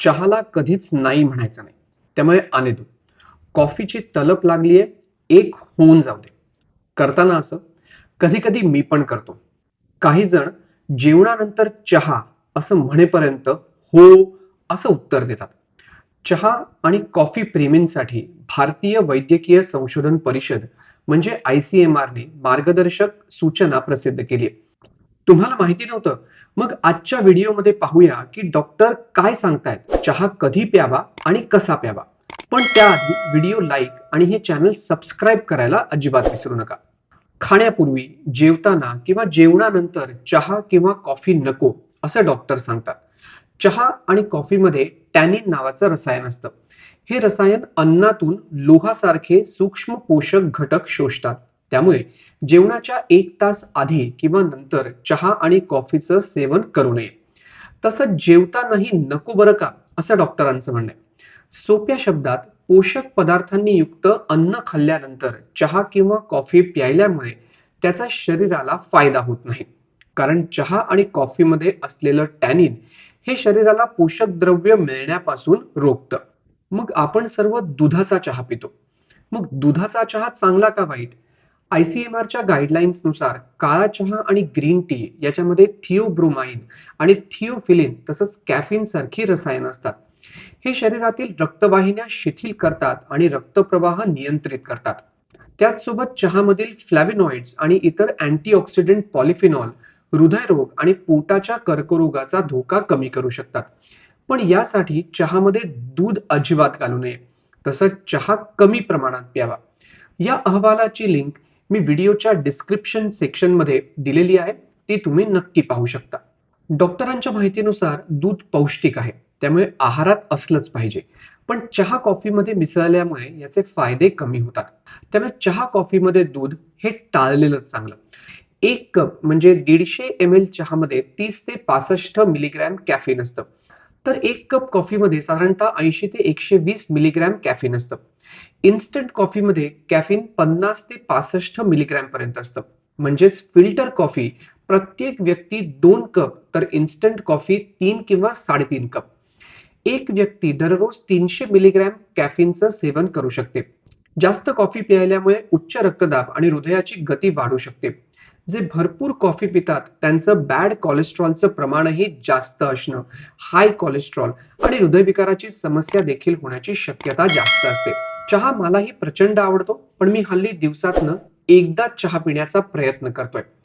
चहाला कधीच नाही म्हणायचं नाही. त्यामुळे आणे तू कॉफीची तलप लागलीये एक होऊन जाऊ दे. करताना असं कधी कधी मी पण करतो. काही जण जेवणानंतर चहा असं म्हणेपर्यंत हो असं उत्तर देतात. चहा आणि कॉफी प्रेमींसाठी भारतीय वैद्यकीय संशोधन परिषद म्हणजे आय सी एम आरने मार्गदर्शक सूचना प्रसिद्ध केली आहे. तुम्हाला माहिती नव्हतं. मग आजच्या व्हिडिओमध्ये पाहूया की डॉक्टर काय सांगतायत. चहा कधी प्यावा आणि कसा प्यावा. पण त्याआधी व्हिडिओ लाईक आणि हे चॅनल सबस्क्राईब करायला अजिबात विसरू नका. खाण्यापूर्वी जेवताना किंवा जेवणानंतर चहा किंवा कॉफी नको असं डॉक्टर सांगतात. चहा आणि कॉफीमध्ये टॅनिन नावाचं रसायन असतं. हे रसायन अन्नातून लोहासारखे सूक्ष्म पोषक घटक शोषतात. त्यामुळे जेवणाच्या एक तास आधी किंवा नंतर चहा आणि कॉफीचं सेवन करू नये. तसंच जेवतानाही नको बरं का असं डॉक्टरांचं म्हणणं आहे. सोप्या शब्दात पोषक पदार्थांनी युक्त अन्न खाल्ल्यानंतर चहा किंवा कॉफी प्यायल्यामुळे त्याचा शरीराला फायदा होत नाही. कारण चहा आणि कॉफीमध्ये असलेलं टॅनिन हे शरीराला पोषक द्रव्य मिळण्यापासून रोखतं. मग आपण सर्व दुधाचा चहा पितो. मग दुधाचा चहा चांगला का वाईट? आयसीएमआरच्या गाईडलाईन्सनुसार काळा चहा आणि ग्रीन टी याच्यामध्ये थिओब्रोमाइन आणि थिओफिलिन तसंच कॅफिन सारखी रसायन असतात. हे शरीरातील रक्तवाहिन्या शिथिल करतात आणि रक्तप्रवाह नियंत्रित करतात. त्याचसोबत चहामधील फ्लॅविनॉइड्स आणि इतर अँटीऑक्सिडंट पॉलिफिनॉल हृदयरोग आणि पोटाच्या कर्करोगाचा धोका कमी करू शकतात. पण यासाठी चहामध्ये दूध अजिबात घालू नये. तसंच चहा कमी प्रमाणात प्यावा. या अहवालाची लिंक मी व्हिडिओच्या डिस्क्रिप्शन सेक्शनमध्ये दिलेली आहे. ती तुम्ही नक्की पाहू शकता. डॉक्टरांच्या माहितीनुसार दूध पौष्टिक आहे. त्यामुळे आहारात असलंच पाहिजे. पण चहा कॉफीमध्ये मिसळल्यामुळे याचे फायदे कमी होतात. त्यामुळे चहा कॉफीमध्ये दूध हे टाळलेलंच चांगलं. एक कप म्हणजे दीडशे एम एल चहामध्ये तीस ते पासष्ट मिलीग्रॅम कॅफिन असतं. तर एक कप कॉफीमध्ये साधारणतः ऐंशी ते एकशे वीस मिलीग्रॅम कॅफिन असतं. इन्स्टंट कॉफीमध्ये कॅफिन पन्नास ते पासष्ट मिलीग्रॅम पर्यंत असतं. म्हणजेच फिल्टर कॉफी प्रत्येक व्यक्ती दोन कप तर इन्स्टंट कॉफी तीन किंवा साडेतीन कप एक व्यक्ती दररोज तीनशे मिलीग्रॅम कॅफिनचं सेवन करू शकते. जास्त कॉफी प्यायल्यामुळे उच्च रक्तदाब आणि हृदयाची गती वाढू शकते. जे भरपूर कॉफी पितात त्यांचं बॅड कोलेस्ट्रॉलचं प्रमाणही जास्त असणं हाय कोलेस्ट्रॉल आणि हृदयविकाराची समस्या देखील होण्याची शक्यता जास्त असते. चहा मलाही प्रचंड आवडतो पण मी हल्ली दिवसातनं एकदा चहा पिण्याचा प्रयत्न करतोय.